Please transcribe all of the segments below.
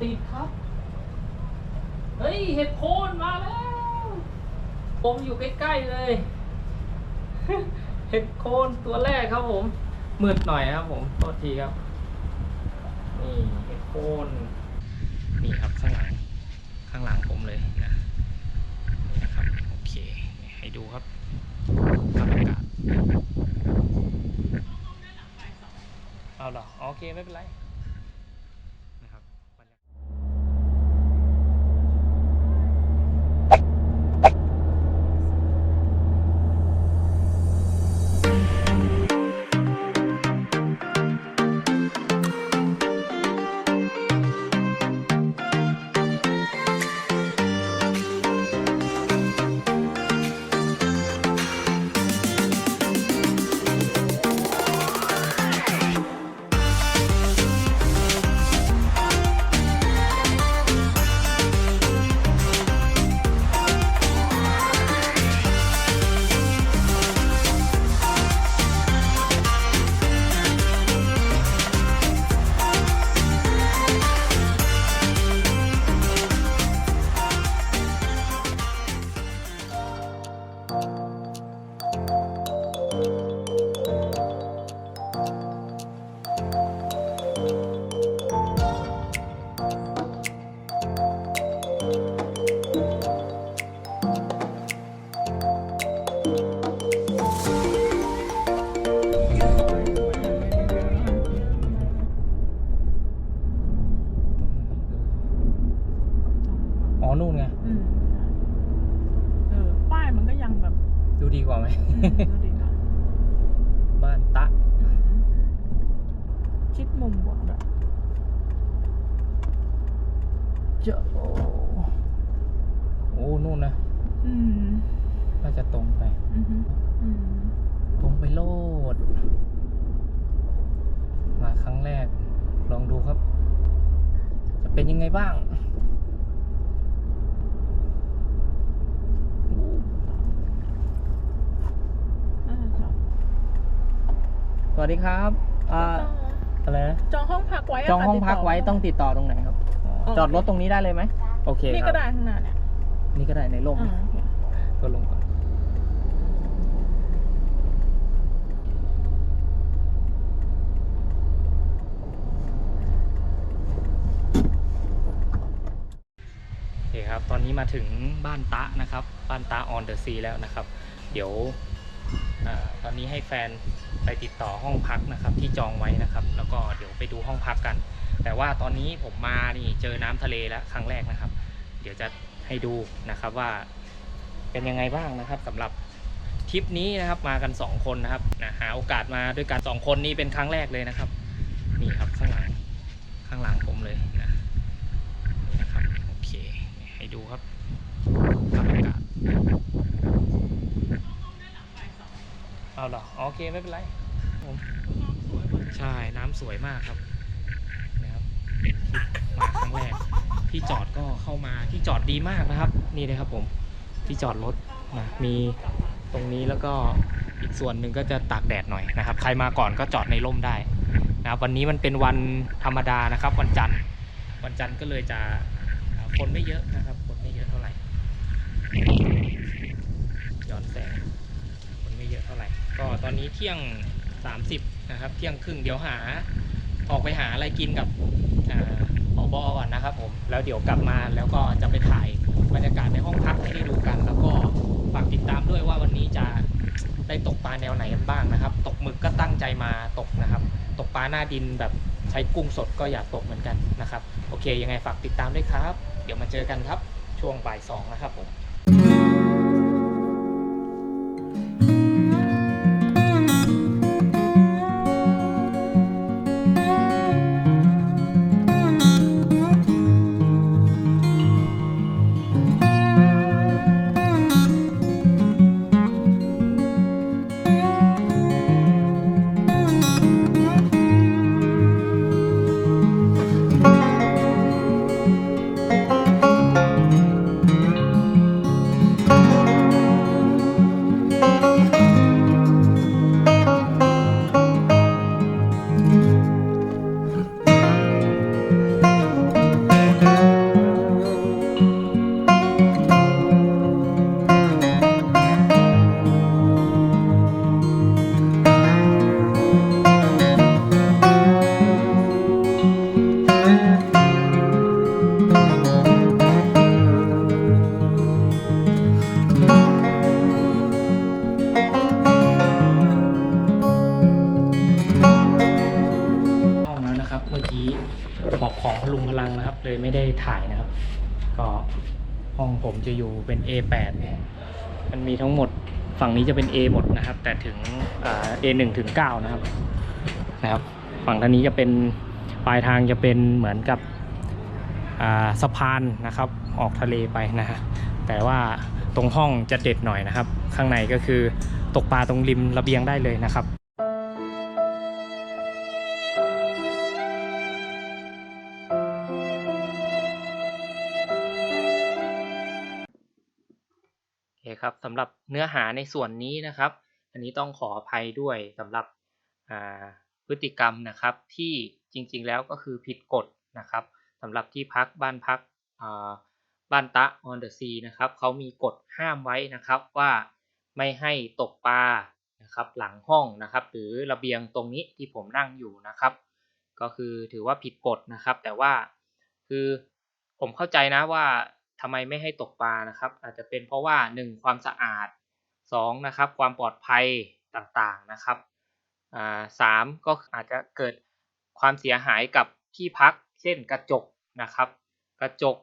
ติดครับ เฮ้ย เห็ดโคนมาแล้วผมอยู่ใกล้ๆเลย เห็ดโคนตัวแรกครับผม มืดหน่อยครับผมโทษทีครับ นี่เห็ดโคนนี่ครับข้างหลัง ข้างหลังผมเลยนะนี่นะครับ โอเค ให้ดูครับภาพอากาศเอาหรอ โอเค ไม่เป็นไร ครับอ่าอะไรนะจองห้องพักไว้ะจองห้องค่ะพักไว้ติดต่ต้องติดต่อตรงไหนครับ อ๋อโอเคจอดรถตรงนี้ได้เลยไหมโอเคนี่คก็รับได้ข้างหน้าเนี่ยนี่ก็ได้ในร่มอ่าโอเคก็ลงก่อนโอเคครับ ตอนนี้มาถึงบ้านตะนะครับ บ้านตะออนเดอะซีแล้วนะครับ เดี๋ยวอาตอนนี้ให้แฟน ไปติดต่อห้องพักนะครับที่จองไว้นะครับ แล้วก็เดี๋ยวไปดูห้องพักกัน แต่ว่าตอนนี้ผมมานี่เจอน้ำทะเลแล้วครั้งแรกนะครับ เดี๋ยวจะให้ดูนะครับว่า เป็นยังไงบ้างนะครับสำหรับทริปนี้นะครับมากัน 2 คนนะครับนะหาโอกาสมาด้วยกัน2คนนี้เป็นครั้งแรกเลยนะครับนี่ครับข้างหลังข้างหลังผมเลยนะนี่นะครับโอเคให้ดูครับภาพอากาศ เอาเหรอโอเคไม่เป็นไรผมใช่น้ำสวยมากครับนะครับเป็นทริปมาครั้งแรกที่จอดก็เข้ามาที่จอดดีมากนะครับ นี่เลยครับผมที่จอดรถนะมีตรงนี้แล้วก็อีกส่วนหนึ่งก็จะตากแดดหน่อยนะครับ ใครมาก่อนก็จอดในร่มได้นะครับวันนี้มันเป็นวันธรรมดานะครับ วันจันทร์วันจันทร์ก็เลยจะอ่าคนไม่เยอะนะครับคนไม่เยอะเท่าไหร่ย้อนแสงคนไม่เยอะเท่าไหร่ ก็ตอนนี้เที่ยง 30 นะครับ เที่ยงครึ่งเดี๋ยวหา ออกไปหาอะไรกินกับอบอก่อนนะครับผม แล้วเดี๋ยวกลับมาแล้วก็จะไปถ่ายบรรยากาศในห้องพักให้ได้ดูกัน แล้วก็ฝากติดตามด้วยว่าวันนี้จะได้ตกปลาแนวไหนกันบ้างนะครับ ตกหมึกก็ตั้งใจมาตกนะครับ ตกปลาหน้าดินแบบใช้กุ้งสดก็อยากตกเหมือนกันนะครับ โอเค ยังไงฝากติดตามด้วยครับ เดี๋ยวมาเจอกันครับ ช่วงบ่ายสองนะครับผม เป็น A8 มันมีทั้งหมดฝั่งนี้จะเป็น A หมดนะครับ แต่ถึงอ่า A1 ถึง 9 นะครับนะครับ ฝั่งทางนี้จะเป็นปลายทางจะเป็นเหมือนกับสะพานนะครับออกทะเลไปนะฮะแต่ว่าตรงห้องจะเด็ดหน่อยนะครับ ข้างในก็คือตกปลาตรงริมระเบียงได้เลยนะครับ โอเครับสำหรับเนื้อหาในส่วนนี้นะครับ อันนี้ต้องขออภัยด้วยสำหรับพฤติกรรมนะครับที่จริงๆแล้วก็คือผิดกฎนะครับสำหรับที่พักบ้านพักบ้านตะ on the sea นะครับเขามีกฎห้ามไว้นะครับว่าไม่ให้ตกปลานะครับหลังห้องนะครับ หรือระเบียงตรงนี้ที่ผมนั่งอยู่นะครับ ก็คือถือว่าผิดกฎนะครับ แต่ว่าคือผมเข้าใจนะว่า ทำไมไม่ให้ตกปลานะครับ อาจจะเป็นเพราะว่าหนึ่งความสะอาดสองนะครับ ความปลอดภัยต่างๆนะครับสามก็อาจจะเกิดความเสียหายกับที่พัก เช่นกระจกนะครับ กระจก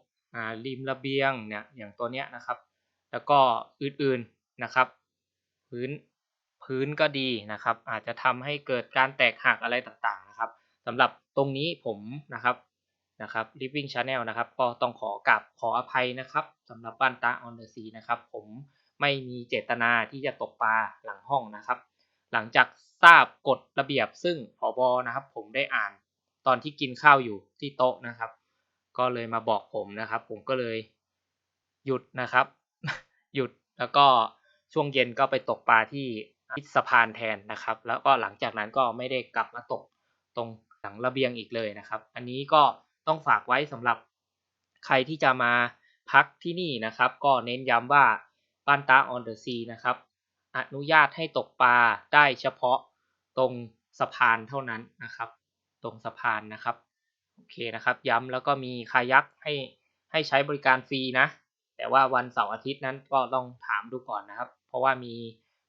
ริมระเบียงเนี่ยอย่างตัวเนี้ยนะครับ แล้วก็อื่นๆนะครับ พื้นพื้นก็ดีนะครับ อาจจะทำให้เกิดการแตกหักอะไรต่างๆนะครับสำหรับตรงนี้ผมนะครับ นะครับ Living Channel นะครับก็ต้องขอกราบขออภัยนะครับสำหรับบ้านตา on the sea นะครับ ผมไม่มีเจตนาที่จะตกปลาหลังห้องนะครับ หลังจากทราบกฎระเบียบซึ่งผบนะครับ ผมได้อ่านตอนที่กินข้าวอยู่ที่โต๊ะนะครับ ก็เลยมาบอกผมนะครับ ผมก็เลยหยุดนะครับ หยุดแล้วก็ช่วงเย็นก็ไปตกปลาที่สะพานแทนนะครับ แล้วก็หลังจากนั้นก็ไม่ได้กลับมาตกตรงหลังระเบียงอีกเลยนะครับ อันนี้ก็ ต้องฝากไว้สำหรับใครที่จะมาพักที่นี่นะครับ ก็เน้นย้ำว่าบ้านตา on the sea นะครับ อนุญาตให้ตกปลาได้เฉพาะตรงสะพานเท่านั้นนะครับ ตรงสะพานนะครับโอเคนะครับ ย้ำแล้วก็มีคายักให้ให้ใช้บริการฟรีนะ แต่ว่าวันเสาร์อาทิตย์นั้นก็ต้องถามดูก่อนนะครับ เพราะว่ามี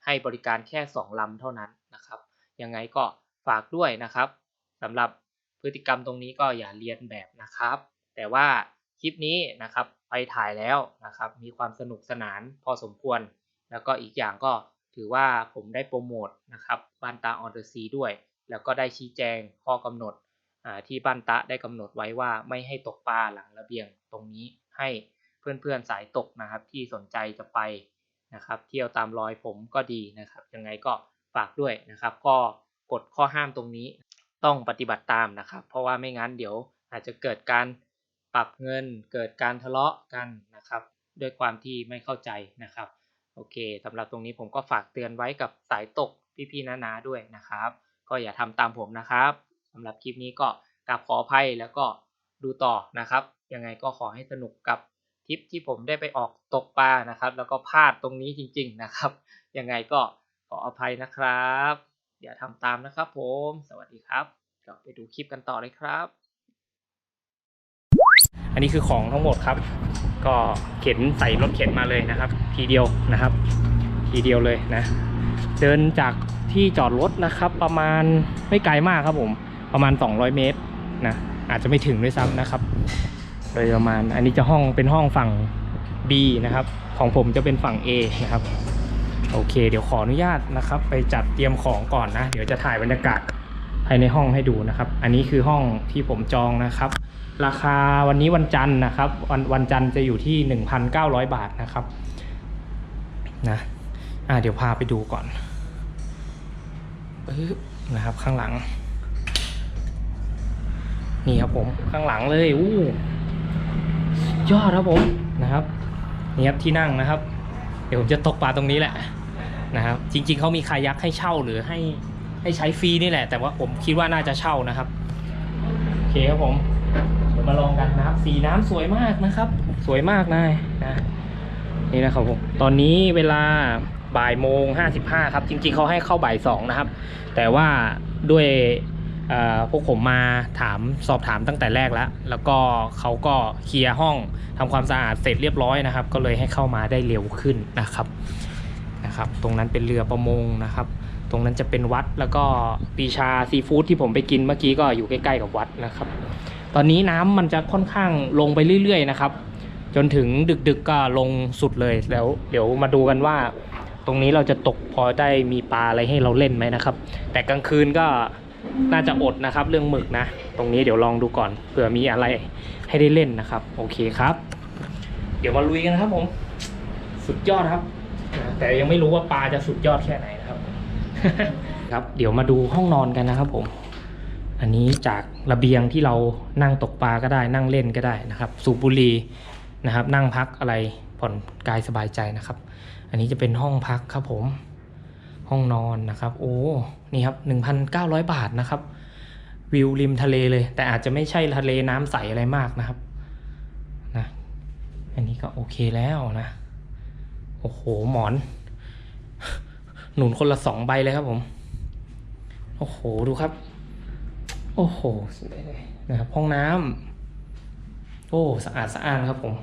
ให้บริการแค่ 2ลำเท่านั้นนะครับ ยังไงก็ฝากด้วยนะครับสำหรับ พฤติกรรมตรงนี้ก็อย่าเรียนแบบนะครับ แต่ว่าคลิปนี้นะครับไปถ่ายแล้วนะครับ มีความสนุกสนานพอสมควร แล้วก็อีกอย่างก็ถือว่าผมได้โปรโมทนะครับบ้านตาออนเดอร์ซีด้วย แล้วก็ได้ชี้แจงข้อกำหนดที่บ้านตะได้กำหนดไว้ว่าไม่ให้ตกปลาหลังระเบียงตรงนี้ให้เพื่อนๆสายตกนะครับ ที่สนใจจะไปนะครับ เที่ยวตามรอยผมก็ดีนะครับ ยังไงก็ฝากด้วยนะครับ ก็กฎข้อห้ามตรงนี้ ต้องปฏิบัติตามนะครับ เพราะว่าไม่งั้นเดี๋ยวอาจจะเกิดการปรับเงิน เกิดการทะเลาะกันนะครับ ด้วยความที่ไม่เข้าใจนะครับ โอเคสำหรับตรงนี้ผมก็ฝากเตือนไว้กับสายตกพี่ๆนาๆด้วยนะครับ ก็อย่าทำตามผมนะครับสำหรับคลิปนี้ก็กราบขออภัยแล้วก็ดูต่อนะครับ ยังไงก็ขอให้สนุกกับทริปที่ผมได้ไปออกตกปลานะครับ แล้วก็พลาดตรงนี้จริง ๆนะครับ ยังไงก็ขออภัยนะครับ อย่าทำตามนะครับผม สวัสดีครับกลับไปดูคลิปกันต่อเลยครับ อันนี้คือของทั้งหมดครับ ก็เข็นใส่รถเข็นมาเลยนะครับ ทีเดียวนะครับ ทีเดียวเลยนะ เดินจากที่จอดรถนะครับ ประมาณไม่ไกลมากครับผมประมาณ 200 เมตรนะอาจจะไม่ถึงด้วยซ้ำนะครับ โดยประมาณอันนี้จะห้องเป็นห้องฝั่ง B นะครับ ของผมจะเป็นฝั่ง A นะครับ โอเค เดี๋ยวขออนุญาตนะครับ ไปจัดเตรียมของก่อนนะ เดี๋ยวจะถ่ายบรรยากาศภายในห้องให้ดูนะครับ อันนี้คือห้องที่ผมจองนะครับ ราคาวันนี้วันจันทร์นะครับ วันวันจันทร์จะอยู่ที่ 1,900 บาทนะครับนะอ่าเดี๋ยวพาไปดูก่อนปึ๊บนะครับข้างหลัง นี่ครับผมข้างหลังเลยอู้ยอดครับผมนะครับนี่ครับที่นั่งนะครับ เดี๋ยวผมจะตกปลาตรงนี้แหละ นะครับ จริง ๆเขามีคายักให้เช่าหรือให้ให้ใช้ฟรีนี่แหละ แต่ว่าผมคิดว่าน่าจะเช่านะครับโอเคครับผมเดี๋ยวมาลองกันนะครับ สีน้ำสวยมากนะครับ สวยมากนายนะนี่นะครับผมตอนนี้เวลาบ่ายโมงห้าสิบห้าครับ จริง ๆเขาให้เข้าบ่ายสองนะครับ แต่ว่าด้วยพวกผมมาถามสอบถามตั้งแต่แรกแล้ว แล้วก็เขาก็เคลียร์ห้องทำความสะอาดเสร็จเรียบร้อยนะครับ ก็เลยให้เข้ามาได้เร็วขึ้นนะครับ นะครับ ตรงนั้นเป็นเรือประมงนะครับ ตรงนั้นจะเป็นวัดแล้วก็ปีชาซีฟู้ดที่ผมไปกินเมื่อกี้ก็อยู่ใกล้ๆกับวัดนะครับ ตอนนี้น้ำมันจะค่อนข้างลงไปเรื่อยๆนะครับ จนถึงดึกๆก็ลงสุดเลยแล้วเดี๋ยวมาดูกันว่า ตรงนี้เราจะตกพอได้มีปลาอะไรให้เราเล่นไหมนะครับ แต่กลางคืนก็น่าจะอดนะครับเรื่องหมึกนะ ตรงนี้เดี๋ยวลองดูก่อนเผื่อมีอะไรให้ได้เล่นนะครับ โอเคครับ เดี๋ยวมาลุยกันครับผม สุดยอดครับ แต่ยังไม่รู้ว่าปลาจะสุดยอดแค่ไหนนะครับ ครับ เดี๋ยวมาดูห้องนอนกันนะครับผม อันนี้จากระเบียงที่เรานั่งตกปลาก็ได้นั่งเล่นก็ได้นะครับ สูบบุหรี่นะครับ นั่งพักอะไรผ่อนกายสบายใจนะครับ อันนี้จะเป็นห้องพักครับผมห้องนอนนะครับ โอ้นี่ครับ 1,900 บาทนะครับ วิวริมทะเลเลย แต่อาจจะไม่ใช่ทะเลน้ำใสอะไรมากนะครับนะอันนี้ก็โอเคแล้วนะ โอ้โห หมอน หนุนคนละสองใบเลยครับผม โอ้โห ดูครับ โอ้โหนะครับ ห้องน้ำ โอ้ สะอาดสะอ้านครับผม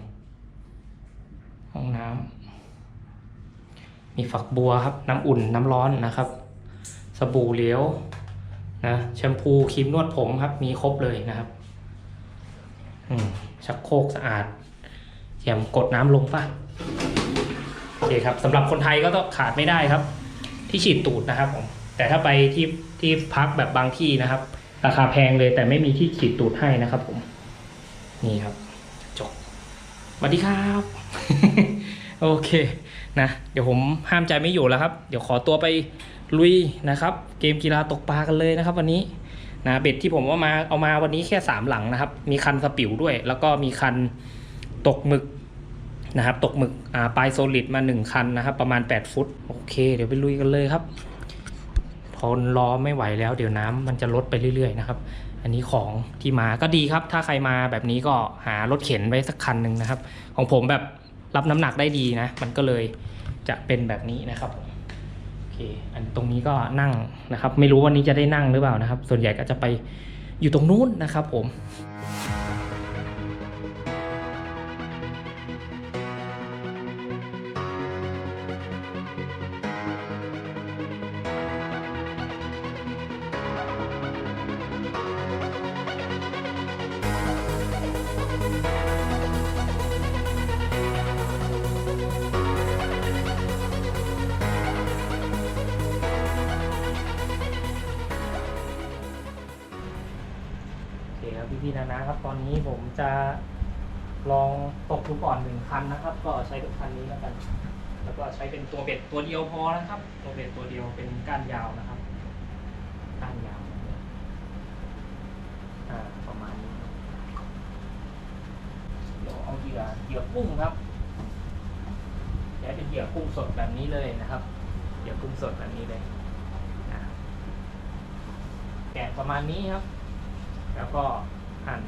ห้องน้ำ มีฝักบัวครับ น้ำอุ่น น้ำร้อนนะครับ สบู่เหลวนะแชมพูครีมนวดผมครับ มีครบเลยนะครับ อืมชักโครกสะอาดแถมกดน้ำลงป่ะ เคครับสำหรับคนไทยก็ต้องขาดไม่ได้ครับ ที่ฉีดตูดนะครับผมแต่ถ้าไปที่ที่พักแบบบางที่นะครับ ราคาแพงเลยแต่ไม่มีที่ฉีดตูดให้นะครับผมนี่ครับจบสวัสดีครับ โอเคนะเดี๋ยวผมห้ามใจไม่อยู่แล้วครับ เดี๋ยวขอตัวไปลุยนะครับ เกมกีฬาตกปลากันเลยนะครับ วันนี้นะเบ็ดที่ผมเอามาเอามาวันนี้แค่สามหลังนะครับ มีคันสปิวด้วย แล้วก็มีคันตกหมึก นะครับ ตกหมึกปลายโซลิดมาหนึ่งคันนะครับ ประมาณ 8 ฟุต โอเค เดี๋ยวไปลุยกันเลยครับทนรอไม่ไหวแล้ว เดี๋ยวน้ำมันจะลดไปเรื่อยๆนะครับ อันนี้ของที่มาก็ดีครับ ถ้าใครมาแบบนี้ก็หารถเข็นไว้สักคันหนึ่งนะครับ ของผมแบบรับน้ำหนักได้ดีนะ มันก็เลยจะเป็นแบบนี้นะครับโอเค อันตรงนี้ก็นั่งนะครับ ไม่รู้วันนี้จะได้นั่งหรือเปล่านะครับ ส่วนใหญ่ก็จะไปอยู่ตรงนู้นนะครับผม พีนะนะครับ ตอนนี้ผมจะลองตกดูก่อนหนึ่งคันนะครับ ก็ใช้กับคันนี้แล้วกัน แล้วก็ใช้เป็นตัวเบ็ดตัวเดียวพอนะครับ ตัวเบ็ดตัวเดียวเป็นก้านยาวนะครับ ก้านยาวประมาณนี้เดี๋ยวเอาเหยื่อเหยื่อกุ้งครับใช้เป็นเหยื่อกุ้งสดแบบนี้เลยนะครับเหยื่อกุ้งสดแบบนี้เลยแกะประมาณนี้ครับ แล้วก็ หั่น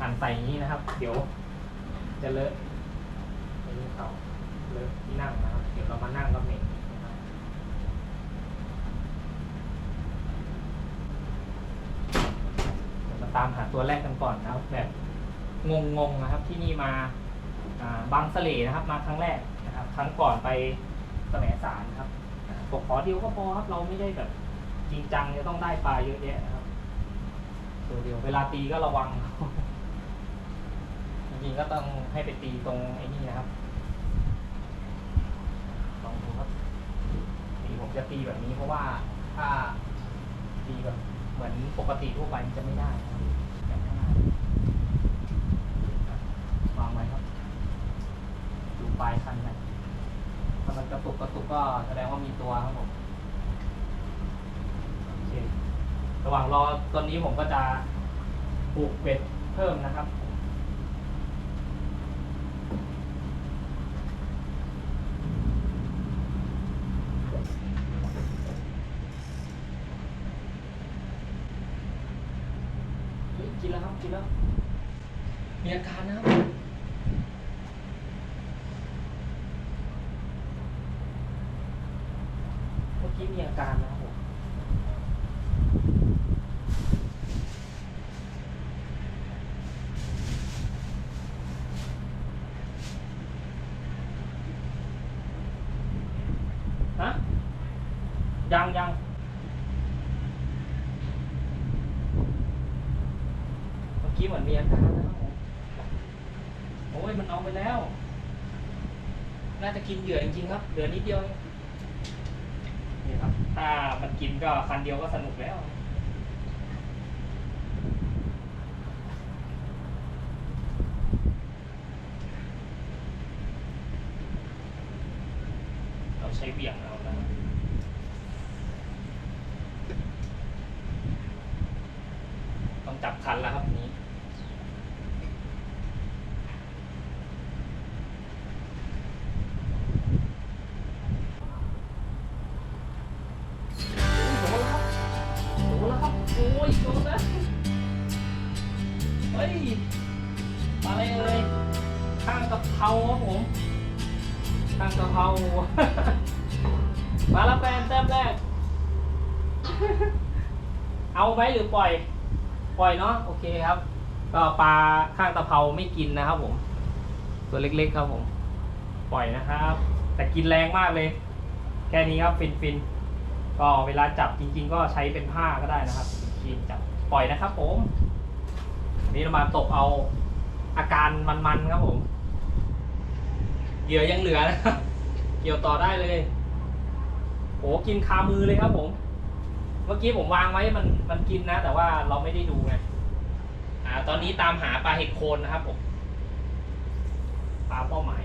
หั่นใส่อย่างนี้นะครับ เดี๋ยวจะเลอะอ้นี่เขาเลอะที่นั่งนะครับ เดี๋ยวเรามานั่งก็เหม็นนะครับเดี๋ยวมาตามหาตัวแรกกันก่อนนะครับ แบบงงๆนะครับ ที่นี่มาาบางสเลนะครับ มาครั้งแรกนะครับ ครั้งก่อนไปแสมสารครับอ่าผมขอเดียวก็พอครับ เราไม่ได้แบบจริงจังจะต้องได้ปลาเยอะแยะ ตัวเดียว เวลาตีก็ระวัง จริงๆก็ต้องให้ไปตีตรงไอ้นี่นะครับ ลองดูครับตีผมจะตีแบบนี้เพราะว่าถ้าตีแบบเหมือนปกติทั่วไปมันจะไม่ได้นะครับแบบข้างหน้าวางไว้ครับ ดูปลายคันนะถ้ามันกระตุกกระตุกก็แสดงว่ามีตัวครับผมโอเค ระหว่างรอตอนนี้ผมก็จะปลูกเบ็ดเพิ่มนะครับ เฮ้ยกินแล้วครับกินแล้ว มีอาการนะครับ เมื่อกี้มีอาการนะครับผม ฮะ ยังยังเมื่อกี้เหมือนมีอาการนะครับผมโอ้ยมันเอาไปแล้ว น่าจะกินเหยื่อจริงๆครับ เหลือนิดเดียวนี่ครับ ถ้ามันกินก็คันเดียวก็สนุกแล้ว ฮ้ยมาอะไรเอ่ยข้างกะเพราครับผมข้างกะเพรามาล้วแฟนแต้มแรก เอาไหมหรือปล่อย ปล่อยเนาะโอเคครับ ก็ปลาข้างตะเภาไม่กินนะครับผม ตัวเล็กๆครับผม ปล่อยนะครับ แต่กินแรงมากเลย แค่นี้ครับฟินฟินๆก็เวลาจับจริง ๆ ก็ใช้เป็นผ้าก็ได้นะครับคีนจับปล่อยนะครับผม นี่เรามาตกเอาอาการมันๆครับผม เหยื่อยังเหลือนะครับเกี่ยวต่อได้เลยโอ้กินคามือเลยครับผม เมื่อกี้ผมวางไว้มันมันกินนะ แต่ว่าเราไม่ได้ดูไงอ่า ตอนนี้ตามหาปลาเห็ดโคนนะครับผม ปลาเป้าหมาย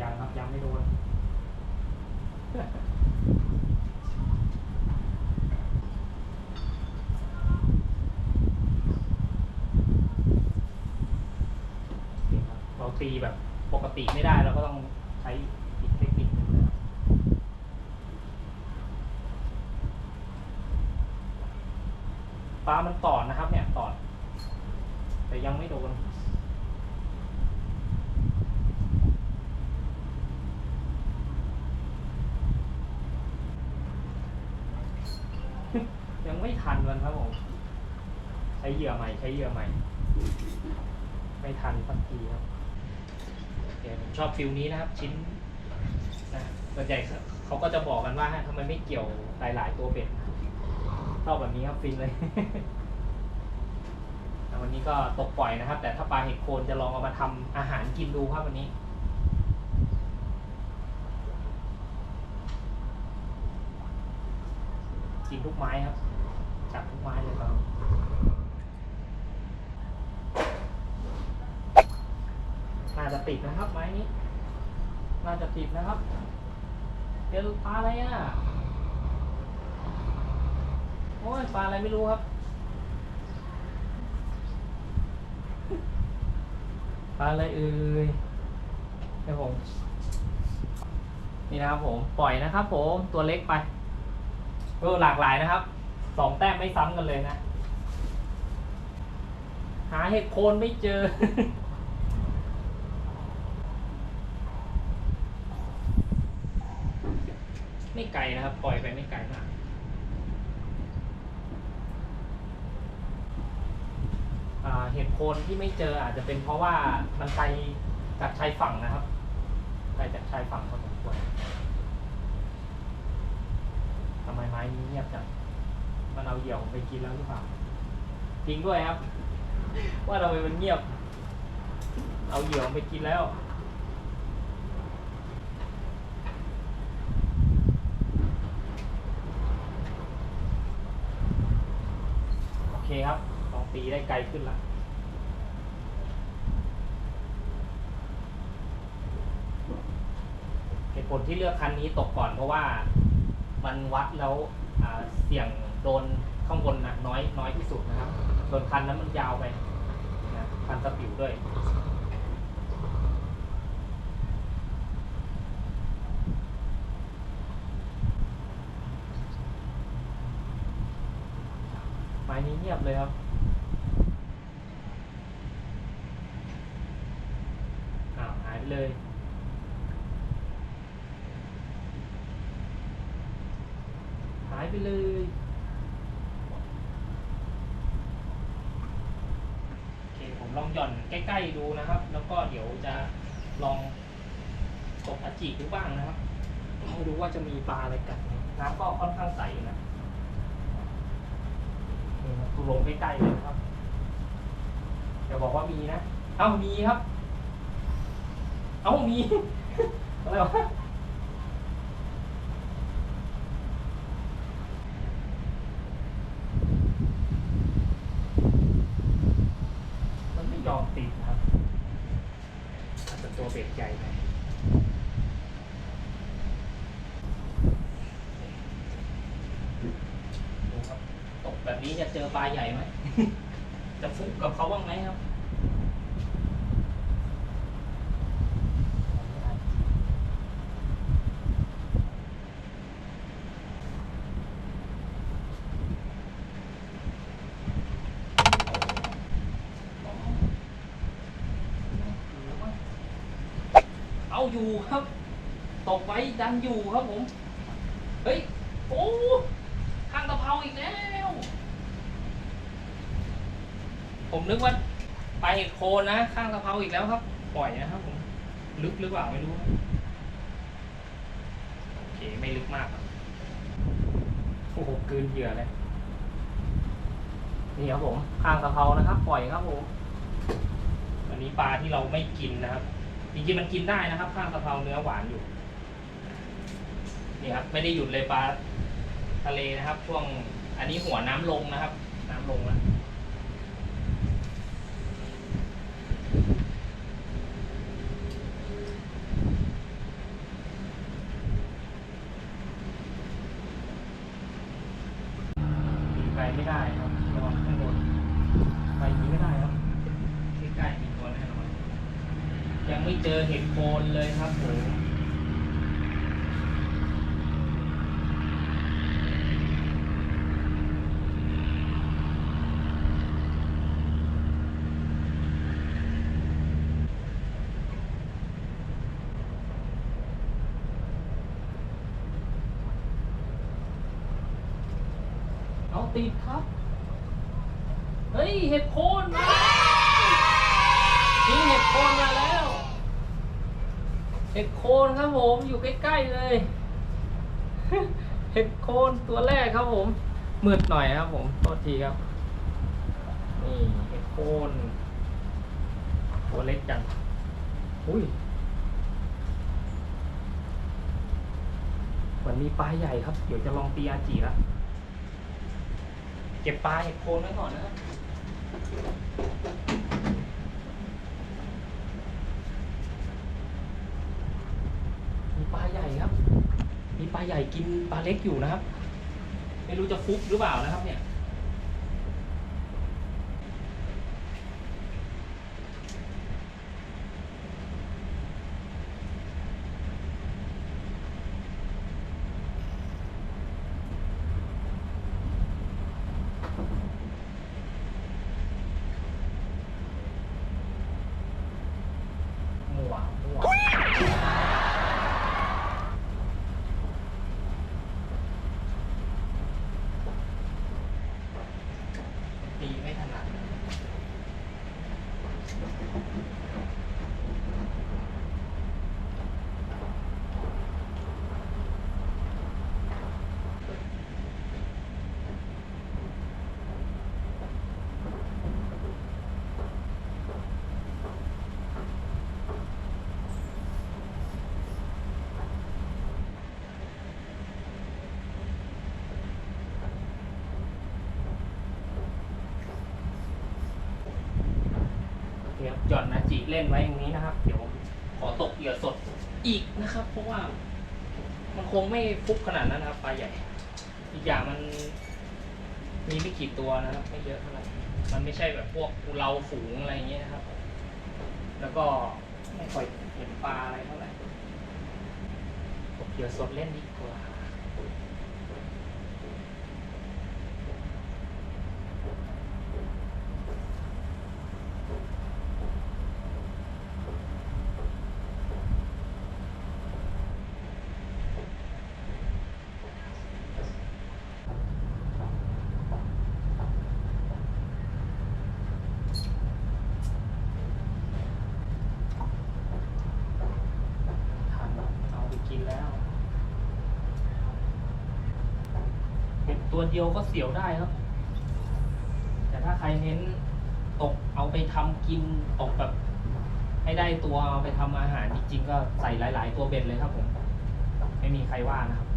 ยังครับยังไม่โดน เราตีแบบปก ติไม่ได้เราก็ต้องใช้อีกเทคนิคหนึ่งนะปลามันตอดนะครับ เนี่ยตอด แต่ยังไม่โดนยังไม่ทันมันครับผมใช้เหยื่อใหม่ ใช้เหยื่อใหม่ ไม่ทันสักทีครับ เคผมชอบฟิลนี้นะครับ ชิ้นนะส่วนใหญ่เขาก็จะบอกกันว่าทำไมไม่เกี่ยวหลาย ๆ ตัวเบ็ดชอบแบบนี้ครับฟินเลยววันนี้ก็ตกปล่อยนะครับ แต่ถ้าปลาเห็ดโคนจะลองเอามาทำอาหารกินดูครับวันนี้กินทุกไม้ครับจับทุกไม้เลยครับ น่าจะ ติดนะครับไม้นี้ น่าจะติดนะครับเจอปลาอะไรอะ โอ้ยปลาอะไรไม่รู้ครับ ปลาอะไรเอ่ยเดี๋ยวผม นี่นะครับผม ปล่อยนะครับผม ตัวเล็กไปก็หลากหลายนะครับ สองแต้มไม่ซ้ำกันเลยนะ หาเห็ดโคนไม่เจอ ไม่ไกลนะครับ ปล่อยไปไม่ไกลมากเห็ดโคนที่ไม่เจออาจจะเป็นเพราะว่ามันไกลจากชายฝั่งนะครับไกลจากชายฝั่งพอสมควรทำไมไม้นี้เงียบจังมันเอาเหยี่ยวไปกินแล้วหรือเปล่าจริงด้วยครับ ว่าทำไมมันเงียบ เอาเหยี่ยวไปกินแล้ว โอเคครับลองตีได้ไกลขึ้นละเหตุผลที่เลือกคันนี้ตกก่อนเพราะว่ามันวัดแล้วเสี่ยงโดนข้างบนนะน้อยน้อยที่สุดนะครับ ส่วนคันนั้นมันยาวไปนะคันสปิวด้วย เงียบเลยครับ อ้าวหายไปเลย หายไปเลยโอเคผมลองหย่อนใกล้ๆดูนะครับ แล้วก็เดี๋ยวจะลองตกอาจิดูบ้างนะครับไม่รู้ว่าจะมีปลาอะไรกัดไหมน้ำก็ค่อนข้างใสอยู่นะ นี่ครับลงใกล้ๆเลยนะครับอย่าบอกว่ามีนะ เอ้ามีครับ เอ้ามี อะไรวะมันไม่ยอมติดนะครับอาจจะตัวเบ็ดใหญ่ไปดูครับ ตกแบบ นี้จะเจอปลาใหญ่ไหม จะฟุกกับเขาบ้างไหมครับ เอาอยู่ครับ ตกไว้ดันอยู่ครับผม เฮ้ย โอ้ข้างตะเภาอีกแล้ว ผมนึกว่าไปเห็ดโคนนะ ข้างตะเภาอีกแล้วครับ ปล่อยนะครับผม ลึกหรือเปล่าไม่รู้โอเคไม่ลึกมากครับโอ้โหกลืนเหยื่อเลยนี่ครับผม ข้างตะเภานะครับ ปล่อยครับผมอันนี้ปลาที่เราไม่กินนะครับ จริงๆมันกินได้นะครับ ข้างตะเภาเนื้อหวานอยู่นี่ครับไม่ได้หยุดเลยปลาทะเลนะครับ ช่วงอันนี้หัวน้ำลงนะครับ น้ำลงแล้วปีนไปไม่ได้ครับระวังข้างบนไปอย่างนี้ไม่ได้ครับใกล้ๆมีตัวแน่นอนยังไม่เจ อเห็ดโคนเลยครับผม เอาติดครับ เฮ้ย เห็ดโคนมานี่เห็ดโคนมาแล้ว เห็ดโคนครับผมอยู่ใก ล้ๆเลย เห็ดโคนตัวแรกครับผมมืดหน่อยครับผมโทษทีครับ นี่เห็ดโคนตัวเล็กจังอุ้ยเหมือนมีปลาใหญ่ครับ เดี๋ยวจะลองตีอาจีละเก็บปลาเห็ดโคนไว้ก่อนนะครับ มีปลาใหญ่ ครับ มีปลาใหญ่กินปลาเล็กอยู่นะครับ ไม่รู้จะฟุบหรือเปล่านะครับเนี่ย มั่วมั่วตีไม่ถนัดเดี๋ยวหย่อนนะ จิเล่นไว้อย่างนี้นะครับ เดี๋ยวขอตกเหยื่อสดอีกนะครับ เพราะว่า มันคงไม่ฟุกขนาดนั้นนะครับปลาใหญ่ อีกอย่างมัน มีไม่กี่ตัวนะครับ ไม่เยอะเท่าไหร่มันไม่ใช่แบบพวกเราฝูงอะไรอย่างเงี้ยนะครับ แล้วก็ไม่ค่อยเห็นปลาอะไรเท่าไหร่ตกเหยื่อสดเล่นดีกว่า ทันเอาไปกินแล้ว ตัว เดียวก็เสียวได้ครับ แต่ถ้าใครเน้นตกเอาไปทำกินตกแบบ ให้ได้ตัวเอาไปทำอาหารจริงๆก็ใส่หลาย ๆ ตัวเบ็ดเลยครับผม ไม่มีใครว่านะครับ